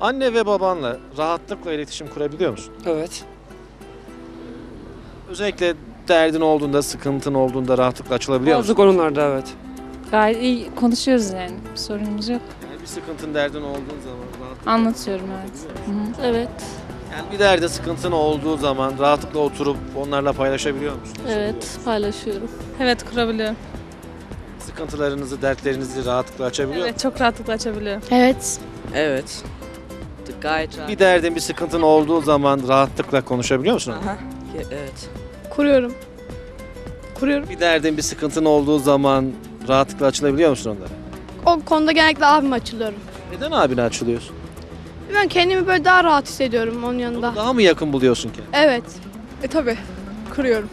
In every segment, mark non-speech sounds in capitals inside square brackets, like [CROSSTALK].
Anne ve babanla rahatlıkla iletişim kurabiliyor musun? Evet. Özellikle derdin olduğunda, sıkıntın olduğunda rahatlıkla açılabiliyor Bazı musun? konularda evet. Gayet iyi konuşuyoruz yani. Bir sorunumuz yok. Yani bir sıkıntın, derdin olduğun zaman rahatlıkla Anlatıyorum evet. Hı hı. Evet, Yani bir derdin, sıkıntın olduğu zaman rahatlıkla oturup onlarla paylaşabiliyor musun? evet paylaşıyorum. Evet kurabiliyorum. Sıkıntılarınızı, dertlerinizi rahatlıkla açabiliyor Evet çok rahatlıkla açabiliyorum. Evet, Evet. Gayet musun? rahat. Bir derdin, bir sıkıntın olduğu zaman rahatlıkla konuşabiliyor musun? Aha. Ye- Evet. kuruyorum. Kuruyorum. Bir derdin, bir sıkıntın olduğu zaman rahatlıkla açılabiliyor musun onlara? O konuda genellikle abime açılıyorum. Neden abine açılıyorsun? Ben kendimi böyle daha rahat hissediyorum onun yanında. Daha mı yakın buluyorsun ki? Evet. E tabi kuruyorum.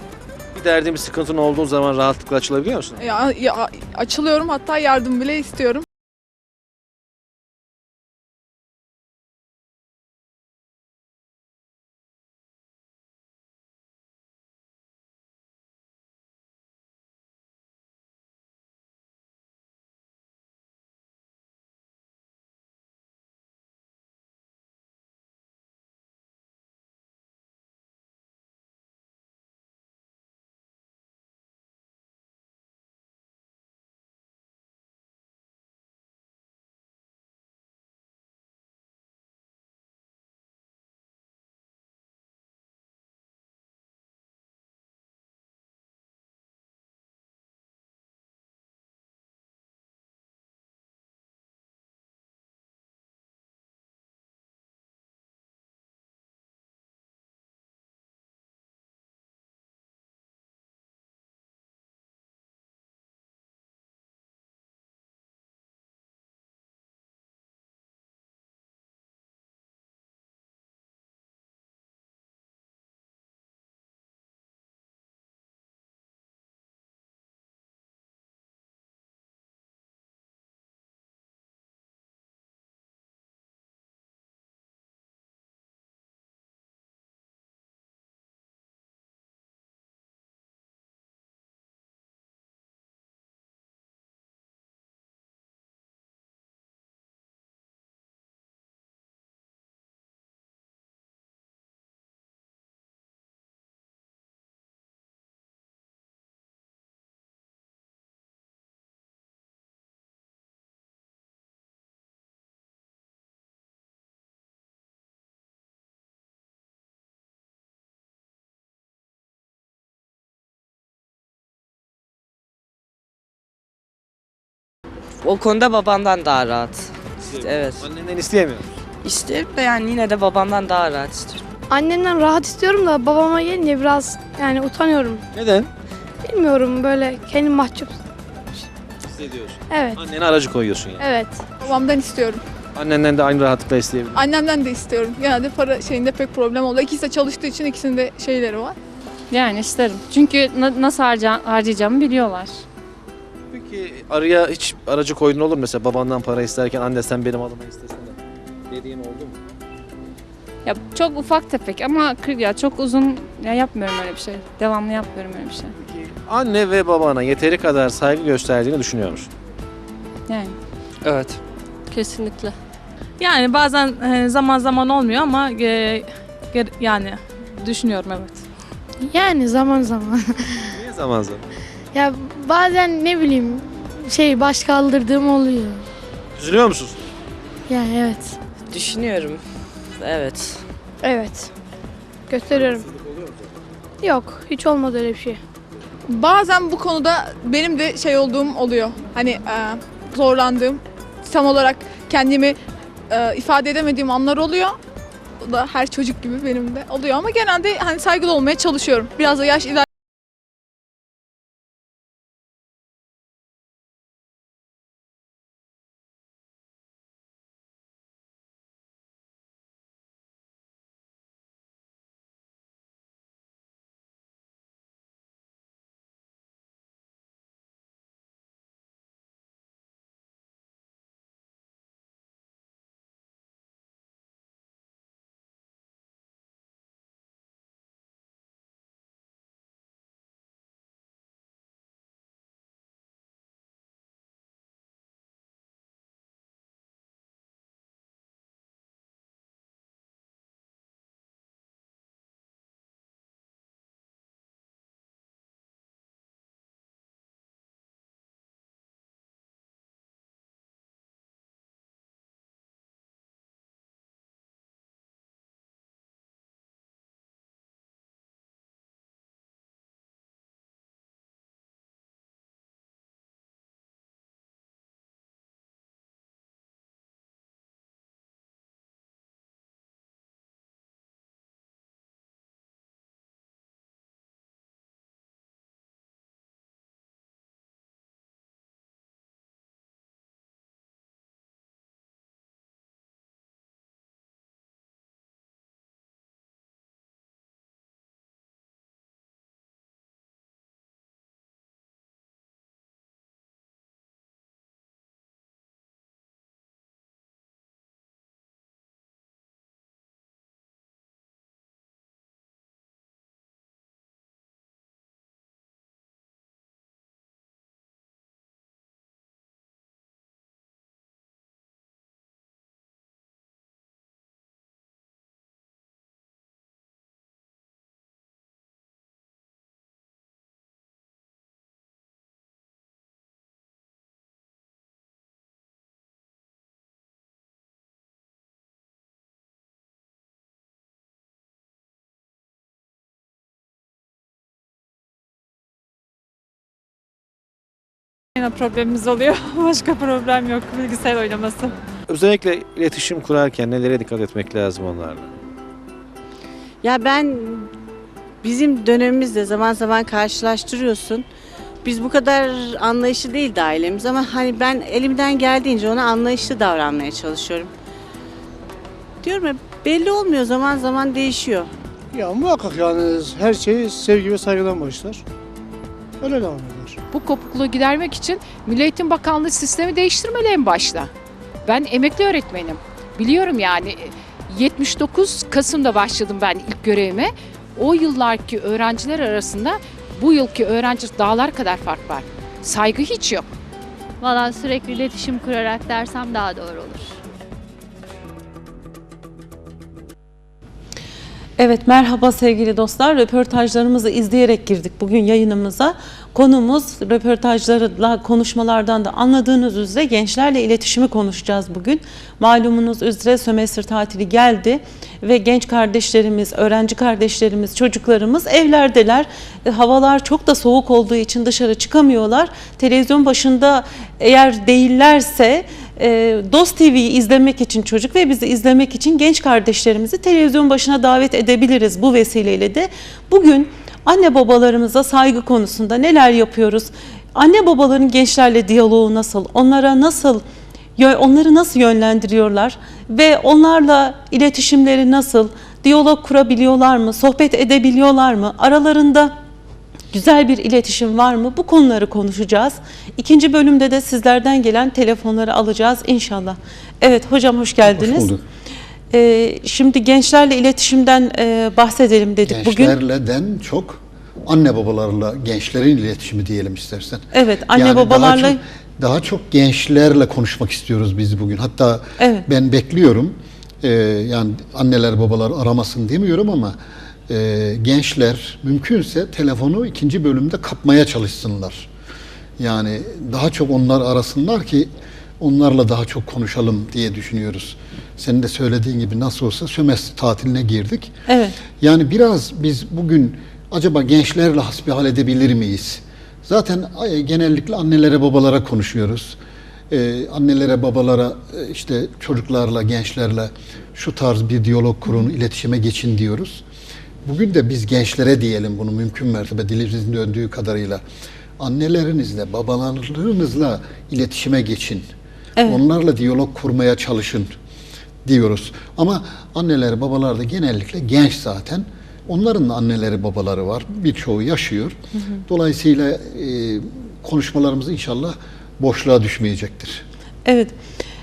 Bir derdin, bir sıkıntın olduğu zaman rahatlıkla açılabiliyor musun? Ya, ya, açılıyorum hatta yardım bile istiyorum. O konuda babamdan daha rahat. Evet. Annenden isteyemiyor? İsterim de yani yine de babamdan daha rahat istiyorum. Annemden rahat istiyorum da babama gelince biraz yani utanıyorum. Neden? Bilmiyorum böyle kendim mahcup. Hissediyorsun. Evet. Annene aracı koyuyorsun yani. Evet. Babamdan istiyorum. Annenden de aynı rahatlıkla isteyebilirsin. Annemden de istiyorum. Genelde para şeyinde pek problem oldu. İkisi de çalıştığı için ikisinin de şeyleri var. Yani isterim. Çünkü na- nasıl harca- harcayacağımı biliyorlar. Peki araya hiç aracı koydun olur mu? Mesela babandan para isterken anne sen benim adıma istesene. Dediğin oldu mu? Ya çok ufak tefek ama kır- ya çok uzun ya yapmıyorum öyle bir şey. Devamlı yapmıyorum öyle bir şey. Peki anne ve babana yeteri kadar saygı gösterdiğini düşünüyor musun? Yani Evet. Kesinlikle. Yani bazen e, zaman zaman olmuyor ama e, ger- yani düşünüyorum evet. Yani zaman zaman. Niye zaman zaman? ya bazen ne bileyim şey baş kaldırdığım oluyor. Üzülüyor musun? Yani evet. Düşünüyorum. Evet. Evet. Gösteriyorum. Yok hiç olmadı öyle bir şey. Bazen bu konuda benim de şey olduğum oluyor. Hani e, zorlandığım, tam olarak kendimi e, ifade edemediğim anlar oluyor. O da her çocuk gibi benim de oluyor ama genelde hani saygılı olmaya çalışıyorum. Biraz da yaş iler Yine problemimiz oluyor. [LAUGHS] Başka problem yok. Bilgisayar oynaması. Özellikle iletişim kurarken nelere dikkat etmek lazım onlarla? Ya ben bizim dönemimizde zaman zaman karşılaştırıyorsun. Biz bu kadar anlayışlı değildi ailemiz ama hani ben elimden geldiğince ona anlayışlı davranmaya çalışıyorum. Diyorum ya belli olmuyor zaman zaman değişiyor. Ya muhakkak yani her şey sevgi ve saygıdan başlar. Öyle devam eder. Bu kopukluğu gidermek için Milli Eğitim Bakanlığı sistemi değiştirmeli en başta. Ben emekli öğretmenim. Biliyorum yani 79 Kasım'da başladım ben ilk görevime. O yıllarki öğrenciler arasında bu yılki öğrenci dağlar kadar fark var. Saygı hiç yok. Valla sürekli iletişim kurarak dersem daha doğru olur. Evet merhaba sevgili dostlar. Röportajlarımızı izleyerek girdik bugün yayınımıza. Konumuz röportajlarla konuşmalardan da anladığınız üzere gençlerle iletişimi konuşacağız bugün. Malumunuz üzere sömestr tatili geldi ve genç kardeşlerimiz, öğrenci kardeşlerimiz, çocuklarımız evlerdeler. E, Havalar çok da soğuk olduğu için dışarı çıkamıyorlar. Televizyon başında eğer değillerse e, Dost TV'yi izlemek için çocuk ve bizi izlemek için genç kardeşlerimizi televizyon başına davet edebiliriz bu vesileyle de. Bugün anne babalarımıza saygı konusunda neler yapıyoruz? Anne babaların gençlerle diyaloğu nasıl? Onlara nasıl onları nasıl yönlendiriyorlar ve onlarla iletişimleri nasıl? Diyalog kurabiliyorlar mı? Sohbet edebiliyorlar mı? Aralarında Güzel bir iletişim var mı? Bu konuları konuşacağız. İkinci bölümde de sizlerden gelen telefonları alacağız inşallah. Evet hocam hoş geldiniz. Hoş bulduk. Ee, şimdi gençlerle iletişimden e, bahsedelim dedik bugün. Gençlerleden çok anne babalarla gençlerin iletişimi diyelim istersen. Evet anne Yani babalarla daha çok, daha çok gençlerle konuşmak istiyoruz biz bugün. Hatta Evet. ben bekliyorum. Ee, yani anneler babalar aramasın demiyorum ama e, gençler mümkünse telefonu ikinci bölümde kapmaya çalışsınlar. Yani daha çok onlar arasınlar ki onlarla daha çok konuşalım diye düşünüyoruz. Senin de söylediğin gibi nasıl olsa sömestr tatiline girdik. evet Yani biraz biz bugün acaba gençlerle hasbihal edebilir miyiz? Zaten genellikle annelere babalara konuşuyoruz. Ee, annelere babalara e, işte çocuklarla gençlerle şu tarz bir diyalog kurun, iletişime geçin diyoruz. Bugün de biz gençlere diyelim bunu mümkün mertebe dilimizin döndüğü kadarıyla. Annelerinizle, babalarınızla iletişime geçin. Evet. Onlarla diyalog kurmaya çalışın diyoruz. Ama anneler babalar da genellikle genç zaten. Onların da anneleri babaları var. Birçoğu yaşıyor. Dolayısıyla e, konuşmalarımız inşallah boşluğa düşmeyecektir. Evet.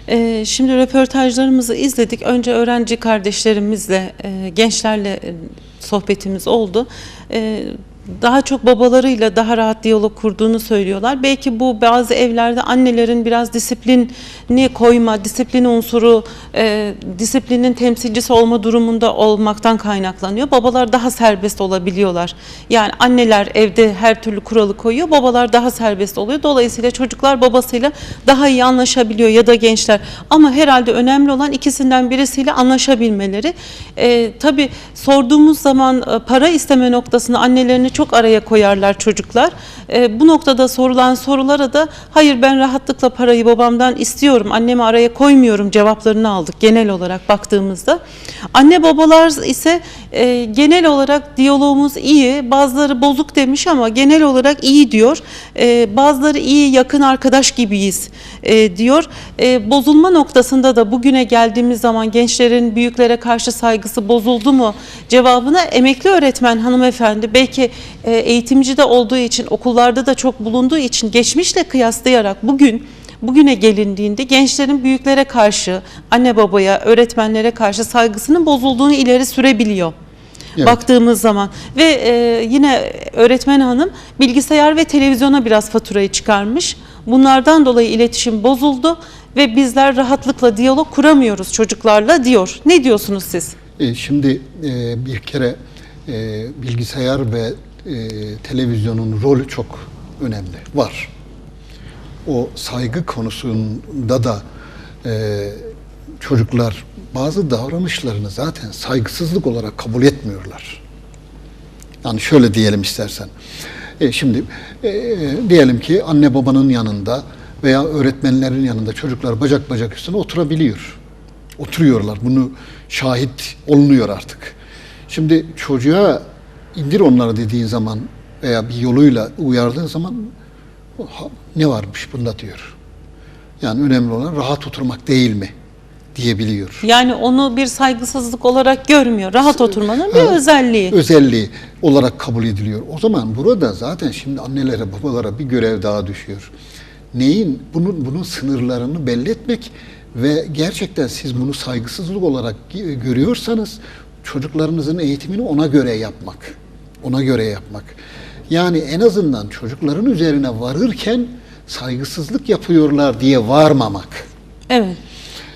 Ee, şimdi röportajlarımızı izledik. Önce öğrenci kardeşlerimizle, e, gençlerle e, sohbetimiz oldu. Ee, daha çok babalarıyla daha rahat diyalog kurduğunu söylüyorlar. Belki bu bazı evlerde annelerin biraz disiplini koyma, disiplin unsuru, e, disiplinin temsilcisi olma durumunda olmaktan kaynaklanıyor. Babalar daha serbest olabiliyorlar. Yani anneler evde her türlü kuralı koyuyor, babalar daha serbest oluyor. Dolayısıyla çocuklar babasıyla daha iyi anlaşabiliyor ya da gençler. Ama herhalde önemli olan ikisinden birisiyle anlaşabilmeleri. E, tabii sorduğumuz zaman e, para isteme noktasında annelerini çok araya koyarlar çocuklar. E, bu noktada sorulan sorulara da hayır ben rahatlıkla parayı babamdan istiyorum, annemi araya koymuyorum cevaplarını aldık genel olarak baktığımızda. Anne babalar ise e, genel olarak diyalogumuz iyi, bazıları bozuk demiş ama genel olarak iyi diyor. E, bazıları iyi yakın arkadaş gibiyiz e, diyor. E, bozulma noktasında da bugüne geldiğimiz zaman gençlerin büyüklere karşı saygısı bozuldu mu cevabına emekli öğretmen hanımefendi belki e, eğitimci de olduğu için okullarda da çok bulunduğu için geçmişle kıyaslayarak bugün bugüne gelindiğinde gençlerin büyüklere karşı, anne babaya, öğretmenlere karşı saygısının bozulduğunu ileri sürebiliyor. Evet. Baktığımız zaman ve e, yine öğretmen hanım bilgisayar ve televizyona biraz faturayı çıkarmış. Bunlardan dolayı iletişim bozuldu ve bizler rahatlıkla diyalog kuramıyoruz çocuklarla diyor. Ne diyorsunuz siz? E, şimdi e, bir kere e, bilgisayar ve e, televizyonun rolü çok önemli. Var. O saygı konusunda da e, çocuklar bazı davranışlarını zaten saygısızlık olarak kabul etmiyorlar. Yani şöyle diyelim istersen. E, şimdi e, diyelim ki anne babanın yanında veya öğretmenlerin yanında çocuklar bacak bacak üstüne oturabiliyor. Oturuyorlar. Bunu şahit olunuyor artık. Şimdi çocuğa indir onları dediğin zaman veya bir yoluyla uyardığın zaman "Ha, ne varmış bunda diyor. Yani önemli olan rahat oturmak değil mi diyebiliyor. Yani onu bir saygısızlık olarak görmüyor. Rahat oturmanın bir Ha, özelliği. özelliği olarak kabul ediliyor. O zaman burada zaten şimdi annelere, babalara bir görev daha düşüyor. Neyin, bunun, bunun sınırlarını belli etmek ve gerçekten siz bunu saygısızlık olarak görüyorsanız çocuklarınızın eğitimini ona göre yapmak. Ona göre yapmak. Yani en azından çocukların üzerine varırken saygısızlık yapıyorlar diye varmamak. Evet.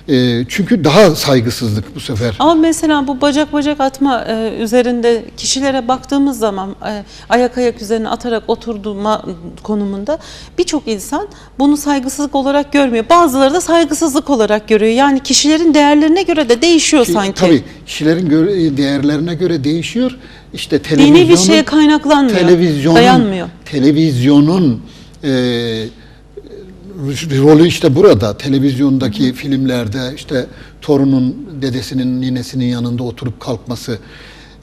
Ee, çünkü daha saygısızlık bu sefer. Ama mesela bu bacak bacak atma e, üzerinde kişilere baktığımız zaman e, ayak ayak üzerine atarak oturduğuma konumunda birçok insan bunu saygısızlık olarak görmüyor. Bazıları da saygısızlık olarak görüyor. Yani kişilerin değerlerine göre de değişiyor Ki, sanki. Tabii kişilerin göre, değerlerine göre değişiyor. İşte televizyonun, Dini bir şeye kaynaklanmıyor. televizyonun, Dayanmıyor. televizyonun e, rolü işte burada. Televizyondaki filmlerde işte torunun dedesinin ninesinin yanında oturup kalkması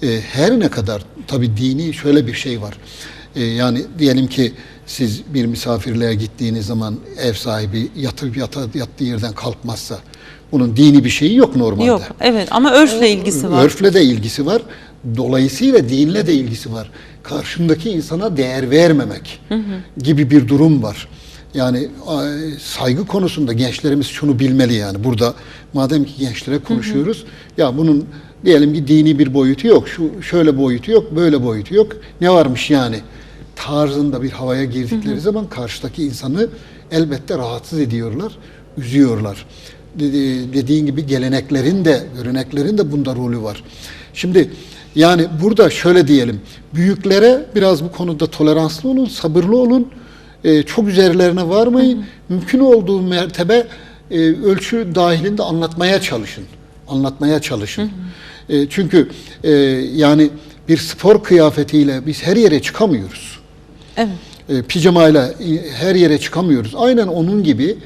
e, her ne kadar tabii dini şöyle bir şey var. E, yani diyelim ki siz bir misafirliğe gittiğiniz zaman ev sahibi yatıp yata, yattığı yerden kalkmazsa bunun dini bir şeyi yok normalde. Yok evet ama örfle ilgisi var. Örfle de ilgisi var. Dolayısıyla dinle de ilgisi var. Karşındaki insana değer vermemek gibi bir durum var. Yani ay, saygı konusunda gençlerimiz şunu bilmeli yani. Burada madem ki gençlere konuşuyoruz. Ya bunun diyelim ki dini bir boyutu yok. Şu şöyle boyutu yok, böyle boyutu yok. Ne varmış yani? Tarzında bir havaya girdikleri zaman karşıdaki insanı elbette rahatsız ediyorlar, üzüyorlar. Dedi- Dediğin gibi geleneklerin de, göreneklerin de bunda rolü var. Şimdi yani burada şöyle diyelim, büyüklere biraz bu konuda toleranslı olun, sabırlı olun, e, çok üzerlerine varmayın, mümkün olduğu mertebe e, ölçü dahilinde anlatmaya çalışın, anlatmaya çalışın. E, çünkü e, yani bir spor kıyafetiyle biz her yere çıkamıyoruz Evet. e, pijamayla e, her yere çıkamıyoruz. Aynen onun gibi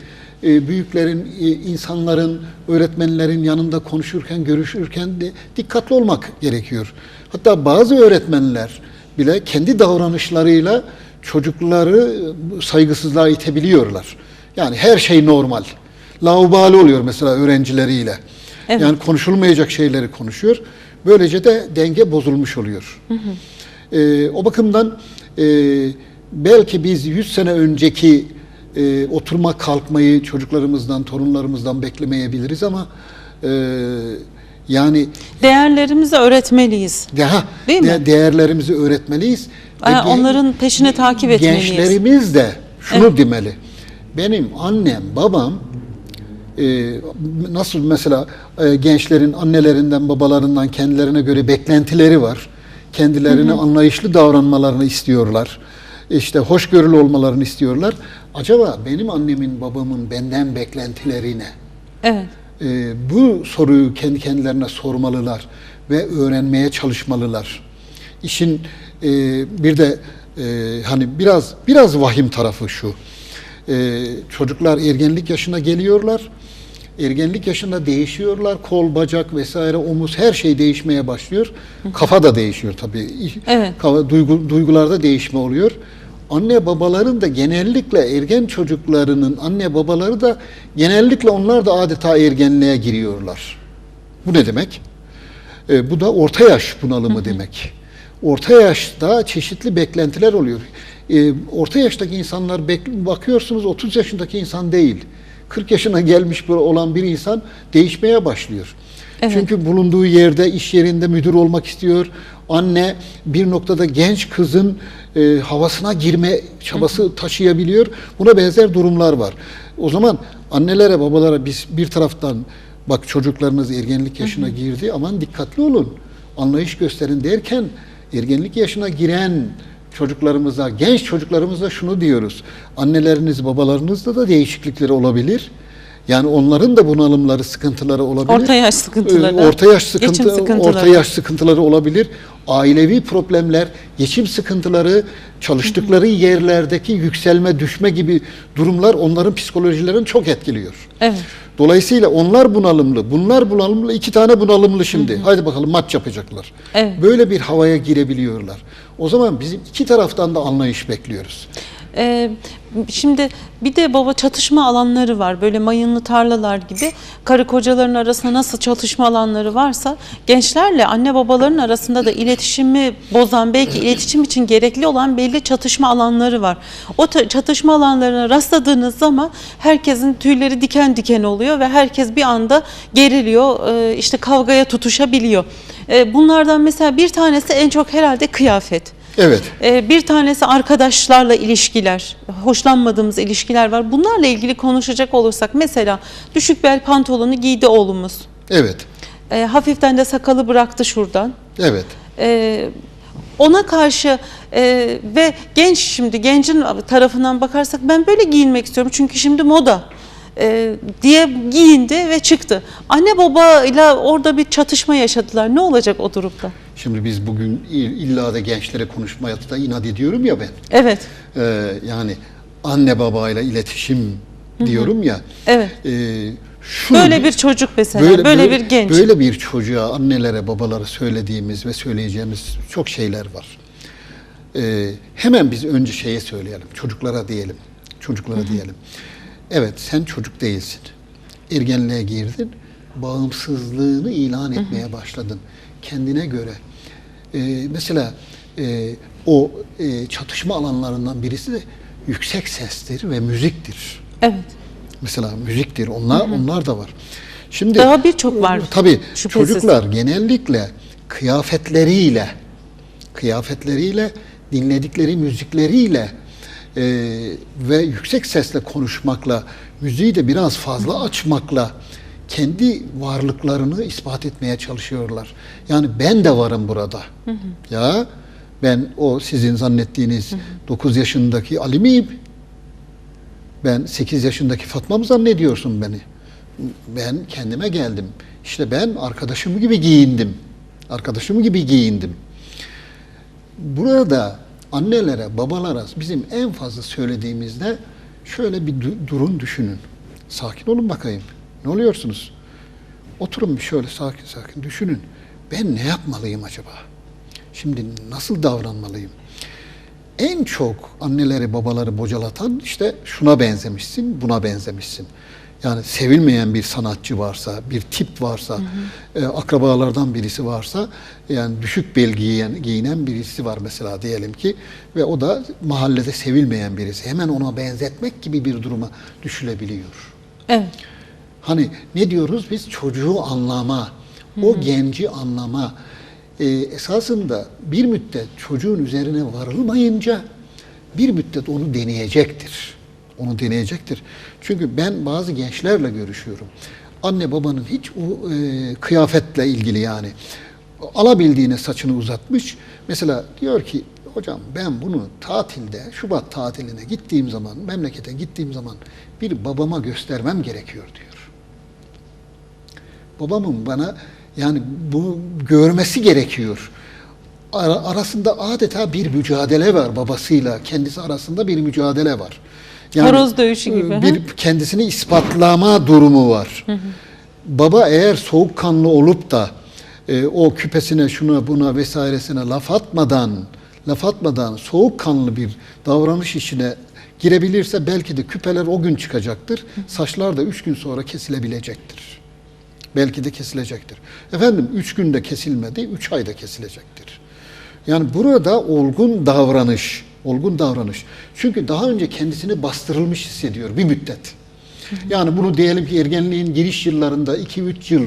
e, büyüklerin, e, insanların, öğretmenlerin yanında konuşurken, görüşürken de dikkatli olmak gerekiyor. Hatta bazı öğretmenler bile kendi davranışlarıyla çocukları e, saygısızlığa itebiliyorlar. Yani her şey normal. Laubali oluyor mesela öğrencileriyle. Evet. Yani konuşulmayacak şeyleri konuşuyor. Böylece de denge bozulmuş oluyor. Ee, o bakımdan e, belki biz 100 sene önceki e, oturma kalkmayı çocuklarımızdan, torunlarımızdan beklemeyebiliriz ama e, yani Değerlerimizi öğretmeliyiz. daha Değil mi? değerlerimizi öğretmeliyiz. Gen- onların peşine takip etmeliyiz. Gençlerimiz de şunu demeli. Benim annem, babam e, nasıl mesela e, gençlerin annelerinden, babalarından kendilerine göre beklentileri var. Kendilerine anlayışlı davranmalarını istiyorlar. İşte hoşgörülü olmalarını istiyorlar. Acaba benim annemin, babamın benden beklentileri ne? Evet. E, bu soruyu kendi kendilerine sormalılar ve öğrenmeye çalışmalılar. İşin e, bir de e, hani biraz biraz vahim tarafı şu. E, çocuklar ergenlik yaşına geliyorlar. Ergenlik yaşında değişiyorlar. Kol, bacak vesaire, omuz her şey değişmeye başlıyor. Kafa da değişiyor tabii. Evet. Kafa, duygu, duygularda değişme oluyor. Anne babaların da genellikle ergen çocuklarının anne babaları da genellikle onlar da adeta ergenliğe giriyorlar. Bu ne demek? E, bu da orta yaş bunalımı demek. Orta yaşta çeşitli beklentiler oluyor. E, orta yaştaki insanlar bakıyorsunuz 30 yaşındaki insan değil. 40 yaşına gelmiş olan bir insan değişmeye başlıyor. Evet. Çünkü bulunduğu yerde, iş yerinde müdür olmak istiyor. Anne bir noktada genç kızın e, havasına girme çabası taşıyabiliyor. Buna benzer durumlar var. O zaman annelere, babalara biz bir taraftan bak çocuklarınız ergenlik yaşına girdi aman dikkatli olun. Anlayış gösterin derken ergenlik yaşına giren çocuklarımıza, genç çocuklarımıza şunu diyoruz. Anneleriniz, babalarınızda da değişiklikleri olabilir. Yani onların da bunalımları, sıkıntıları olabilir. Orta yaş sıkıntıları. Ee, Orta yaş geçim sıkıntı, sıkıntıları. orta yaş sıkıntıları olabilir. Ailevi problemler, geçim sıkıntıları, çalıştıkları yerlerdeki yükselme, düşme gibi durumlar onların psikolojilerini çok etkiliyor. Evet. Dolayısıyla onlar bunalımlı, bunlar bunalımlı, iki tane bunalımlı şimdi. Haydi bakalım maç yapacaklar. Evet. Böyle bir havaya girebiliyorlar. O zaman bizim iki taraftan da anlayış bekliyoruz. Ee, şimdi bir de baba çatışma alanları var. Böyle mayınlı tarlalar gibi. Karı kocaların arasında nasıl çatışma alanları varsa gençlerle anne babaların arasında da iletişimi bozan belki iletişim için gerekli olan belli çatışma alanları var. O çatışma alanlarına rastladığınız zaman herkesin tüyleri diken diken oluyor ve herkes bir anda geriliyor. Ee, işte kavgaya tutuşabiliyor. Ee, bunlardan mesela bir tanesi en çok herhalde kıyafet. Evet. Ee, Bir tanesi arkadaşlarla ilişkiler, hoşlanmadığımız ilişkiler var. Bunlarla ilgili konuşacak olursak mesela düşük bel pantolonu giydi oğlumuz. Evet. Ee, hafiften de sakalı bıraktı şuradan. Evet. Ee, ona karşı e, ve genç şimdi gencin tarafından bakarsak ben böyle giyinmek istiyorum çünkü şimdi moda e, diye giyindi ve çıktı. Anne babayla orada bir çatışma yaşadılar. Ne olacak o durumda? Şimdi biz bugün illa da gençlere konuşmaya da inat ediyorum ya ben. Evet, Ee, yani anne babayla iletişim diyorum ya. evet. Ee, şunu Böyle bir çocuk mesela, böyle, bir genç. Böyle bir çocuğa annelere babalara söylediğimiz ve söyleyeceğimiz çok şeyler var. Ee, hemen biz önce şeye söyleyelim. Çocuklara diyelim. Çocuklara diyelim. Evet sen çocuk değilsin. Ergenliğe girdin. Bağımsızlığını ilan etmeye başladın. Kendine göre. Ee, mesela e, o e, çatışma alanlarından birisi de yüksek sestir ve müziktir. Evet. Mesela müziktir. Onlar onlar da var. Şimdi Daha birçok var. Tabii Şüphesiz. çocuklar genellikle kıyafetleriyle kıyafetleriyle dinledikleri müzikleriyle e, ve yüksek sesle konuşmakla müziği de biraz fazla açmakla kendi varlıklarını ispat etmeye çalışıyorlar. Yani ben de varım burada. Ya ben o sizin zannettiğiniz 9 yaşındaki Ali miyim? Ben 8 yaşındaki Fatma mı zannediyorsun beni? Ben kendime geldim. İşte ben arkadaşım gibi giyindim. Arkadaşım gibi giyindim. Burada annelere, babalara bizim en fazla söylediğimizde şöyle bir du- durun düşünün. Sakin olun bakayım. Ne oluyorsunuz? Oturun bir şöyle sakin sakin düşünün. Ben ne yapmalıyım acaba? Şimdi nasıl davranmalıyım? En çok anneleri babaları bocalatan işte şuna benzemişsin, buna benzemişsin. Yani sevilmeyen bir sanatçı varsa, bir tip varsa, e, akrabalardan birisi varsa, yani düşük bel giyen, giyinen birisi var mesela diyelim ki ve o da mahallede sevilmeyen birisi. Hemen ona benzetmek gibi bir duruma düşülebiliyor. Evet. Hani ne diyoruz biz çocuğu anlama, o genci anlama. Ee, esasında bir müddet çocuğun üzerine varılmayınca bir müddet onu deneyecektir. Onu deneyecektir. Çünkü ben bazı gençlerle görüşüyorum. Anne babanın hiç o e, kıyafetle ilgili yani alabildiğine saçını uzatmış. Mesela diyor ki hocam ben bunu tatilde Şubat tatiline gittiğim zaman memlekete gittiğim zaman bir babama göstermem gerekiyor diyor babamın bana yani bu görmesi gerekiyor. Ara- arasında adeta bir mücadele var babasıyla kendisi arasında bir mücadele var. Horoz dövüşü gibi, e, Bir kendisini ispatlama durumu var. Baba eğer soğukkanlı olup da e, o küpesine şuna buna vesairesine laf atmadan laf atmadan soğukkanlı bir davranış işine girebilirse belki de küpeler o gün çıkacaktır. Saçlar da üç gün sonra kesilebilecektir. Belki de kesilecektir. Efendim üç günde kesilmedi, üç ayda kesilecektir. Yani burada olgun davranış, olgun davranış. Çünkü daha önce kendisini bastırılmış hissediyor bir müddet. Yani bunu diyelim ki ergenliğin giriş yıllarında 2-3 yıl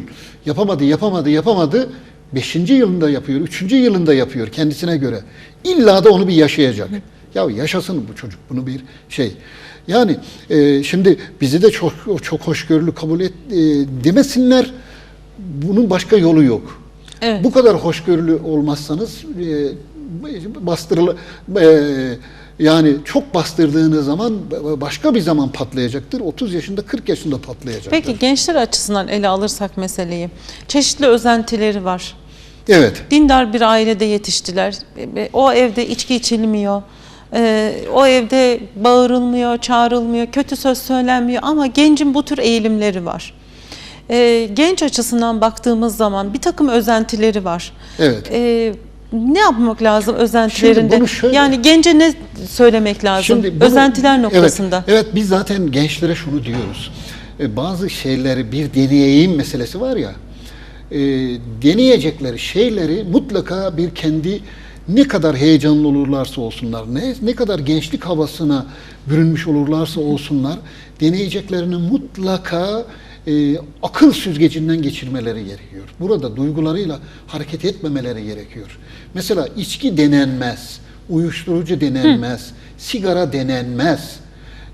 yapamadı, yapamadı, yapamadı. 5. yılında yapıyor, 3. yılında yapıyor kendisine göre. İlla da onu bir yaşayacak. Ya yaşasın bu çocuk bunu bir şey. Yani e, şimdi bizi de çok çok hoşgörülü kabul et e, demesinler. Bunun başka yolu yok. Evet. Bu kadar hoşgörülü olmazsanız e, bastırılı e, Yani çok bastırdığınız zaman başka bir zaman patlayacaktır. 30 yaşında 40 yaşında patlayacaktır. Peki gençler açısından ele alırsak meseleyi. Çeşitli özentileri var. Evet. Dindar bir ailede yetiştiler. E, O evde içki içilmiyor. E, O evde bağırılmıyor, çağrılmıyor, kötü söz söylenmiyor ama gencin bu tür eğilimleri var. E, Genç açısından baktığımız zaman bir takım özentileri var. Evet. E, ne yapmak lazım özentilerinde? şöyle- yani gence ne söylemek lazım? Şimdi bunu- Özentiler noktasında. Evet, evet biz zaten gençlere şunu diyoruz. E, bazı şeyleri bir deneyeyim meselesi var ya. E, deneyecekleri şeyleri mutlaka bir kendi ne kadar heyecanlı olurlarsa olsunlar, ne, ne kadar gençlik havasına bürünmüş olurlarsa olsunlar, deneyeceklerini mutlaka e, akıl süzgecinden geçirmeleri gerekiyor. Burada duygularıyla hareket etmemeleri gerekiyor. Mesela içki denenmez, uyuşturucu denenmez, sigara denenmez.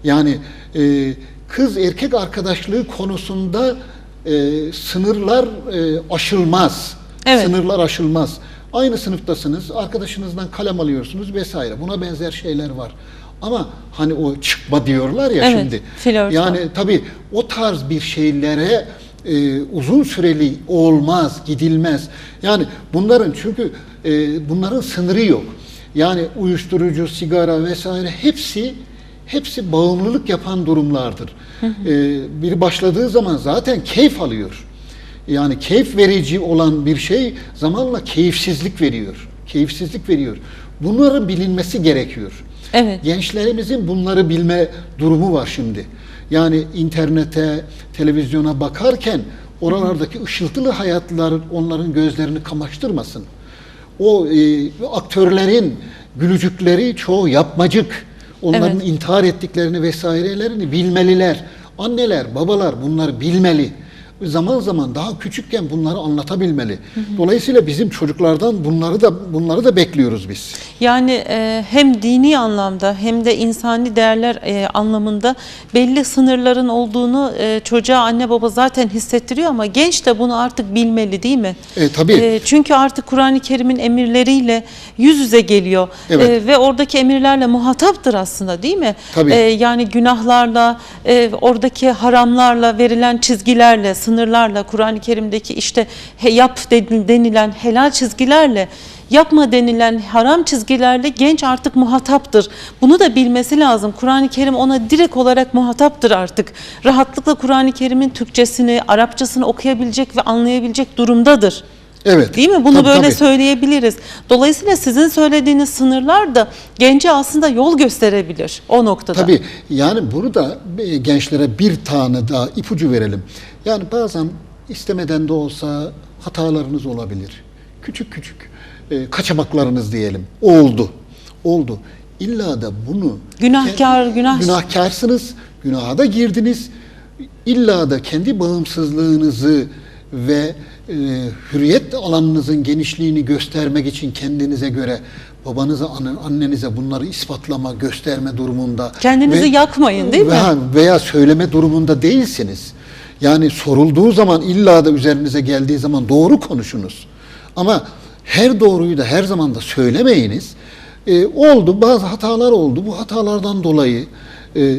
Yani e, kız erkek arkadaşlığı konusunda e, sınırlar e, aşılmaz. Evet. Sınırlar aşılmaz. Aynı sınıftasınız, arkadaşınızdan kalem alıyorsunuz vesaire. Buna benzer şeyler var. Ama hani o çıkma diyorlar ya Evet, şimdi. flört yani tabii o tarz bir şeylere e, uzun süreli olmaz, gidilmez. Yani bunların çünkü e, bunların sınırı yok. Yani uyuşturucu, sigara vesaire hepsi hepsi bağımlılık yapan durumlardır. E, biri başladığı zaman zaten keyif alıyor. Yani keyif verici olan bir şey zamanla keyifsizlik veriyor. Keyifsizlik veriyor. Bunların bilinmesi gerekiyor. Evet. Gençlerimizin bunları bilme durumu var şimdi. Yani internete, televizyona bakarken oralardaki ışıltılı hayatlar onların gözlerini kamaştırmasın. O e, aktörlerin gülücükleri çoğu yapmacık. Onların Evet. intihar ettiklerini vesairelerini bilmeliler. Anneler, babalar bunları bilmeli. Zaman zaman daha küçükken bunları anlatabilmeli. Dolayısıyla bizim çocuklardan bunları da bunları da bekliyoruz biz. Yani e, hem dini anlamda hem de insani değerler e, anlamında belli sınırların olduğunu e, çocuğa anne baba zaten hissettiriyor ama genç de bunu artık bilmeli değil mi? E, tabii. E, çünkü artık Kur'an-ı Kerim'in emirleriyle yüz yüze geliyor Evet. E, ve oradaki emirlerle muhataptır aslında değil mi? Tabii. E, yani günahlarla, e, oradaki haramlarla, verilen çizgilerle, sınırlarla, Kur'an-ı Kerim'deki işte he, yap den- denilen helal çizgilerle yapma denilen haram çizgilerle genç artık muhataptır. Bunu da bilmesi lazım. Kur'an-ı Kerim ona direkt olarak muhataptır artık. Rahatlıkla Kur'an-ı Kerim'in Türkçesini, Arapçasını okuyabilecek ve anlayabilecek durumdadır. Evet. Değil mi? Bunu Tabii, böyle tabii. söyleyebiliriz. Dolayısıyla sizin söylediğiniz sınırlar da gence aslında yol gösterebilir o noktada. Tabii yani burada e, gençlere bir tane daha ipucu verelim. Yani bazen istemeden de olsa hatalarınız olabilir. Küçük küçük e, kaçamaklarınız diyelim. Oldu. Oldu. İlla da bunu Günahkar, günah- günahkarsınız. Günaha da girdiniz. İlla da kendi bağımsızlığınızı ve e, hürriyet alanınızın genişliğini göstermek için kendinize göre babanıza, anne- annenize bunları ispatlama, gösterme durumunda. Kendinizi yakmayın, değil mi? Veya, veya söyleme durumunda değilsiniz. Yani sorulduğu zaman illa da üzerinize geldiği zaman doğru konuşunuz. Ama her doğruyu da her zaman da söylemeyiniz. Ee, oldu, bazı hatalar oldu. Bu hatalardan dolayı e,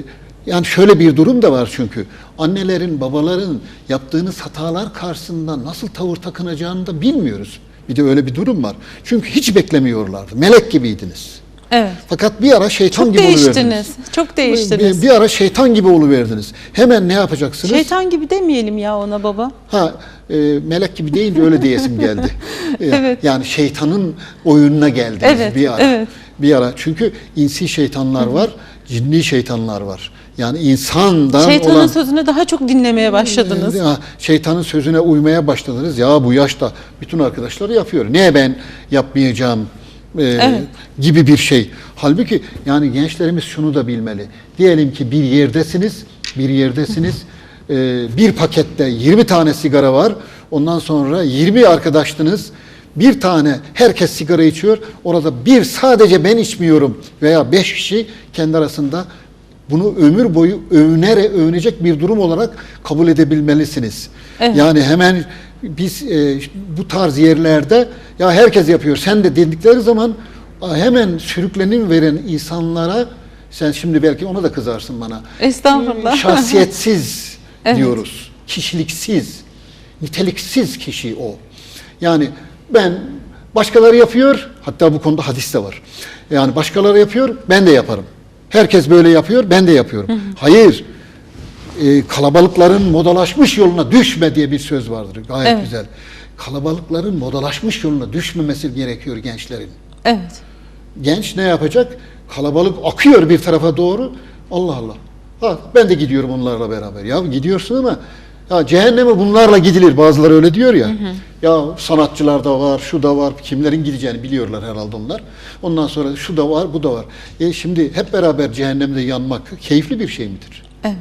yani şöyle bir durum da var çünkü. Annelerin, babaların yaptığınız hatalar karşısında nasıl tavır takınacağını da bilmiyoruz. Bir de öyle bir durum var. Çünkü hiç beklemiyorlardı. Melek gibiydiniz. Evet. Fakat bir ara şeytan Çok gibi oluverdiniz. değiştiniz. Çok değiştiniz. Bir, bir ara şeytan gibi oluverdiniz. Hemen ne yapacaksınız? Şeytan gibi demeyelim ya ona baba. Ha, e, melek gibi deyince öyle diyesim geldi. [LAUGHS] Evet. Yani şeytanın oyununa geldiniz Evet, bir ara. evet. Bir ara. Çünkü insi şeytanlar var, cinni şeytanlar var. Yani insandan Şeytanın olan sözünü daha çok dinlemeye başladınız. şeytanın sözüne uymaya başladınız. Ya bu yaşta bütün arkadaşlar yapıyor. Niye ben yapmayacağım? E, Evet. gibi bir şey. Halbuki yani gençlerimiz şunu da bilmeli. Diyelim ki bir yerdesiniz, bir yerdesiniz. [LAUGHS] e, bir pakette 20 tane sigara var. Ondan sonra 20 arkadaştınız. Bir tane herkes sigara içiyor. Orada bir sadece ben içmiyorum veya beş kişi kendi arasında bunu ömür boyu övünere övünecek bir durum olarak kabul edebilmelisiniz. Evet. Yani hemen biz e, bu tarz yerlerde ya herkes yapıyor sen de dedikleri zaman hemen sürüklenim veren insanlara sen şimdi belki ona da kızarsın bana. Estağfurullah. Şahsiyetsiz [LAUGHS] Evet. diyoruz. Kişiliksiz, niteliksiz kişi o. Yani ben başkaları yapıyor, hatta bu konuda hadis de var. Yani başkaları yapıyor, ben de yaparım. Herkes böyle yapıyor, ben de yapıyorum. Hayır, e, kalabalıkların modalaşmış yoluna düşme diye bir söz vardır. Gayet Evet. güzel. Kalabalıkların modalaşmış yoluna düşmemesi gerekiyor gençlerin. Evet. Genç ne yapacak? Kalabalık akıyor bir tarafa doğru. Allah Allah. Ha, ben de gidiyorum onlarla beraber. Ya gidiyorsun ama ya cehenneme bunlarla gidilir. Bazıları öyle diyor ya. Ya sanatçılar da var, şu da var. Kimlerin gideceğini biliyorlar herhalde onlar. Ondan sonra şu da var, bu da var. E şimdi hep beraber cehennemde yanmak keyifli bir şey midir? Evet.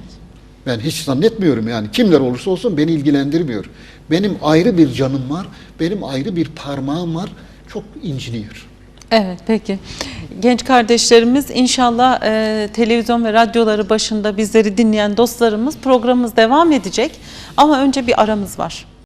Ben hiç zannetmiyorum yani. Kimler olursa olsun beni ilgilendirmiyor. Benim ayrı bir canım var. Benim ayrı bir parmağım var. Çok inciniyor. Evet peki. Genç kardeşlerimiz inşallah e, televizyon ve radyoları başında bizleri dinleyen dostlarımız programımız devam edecek. Ama önce bir aramız var.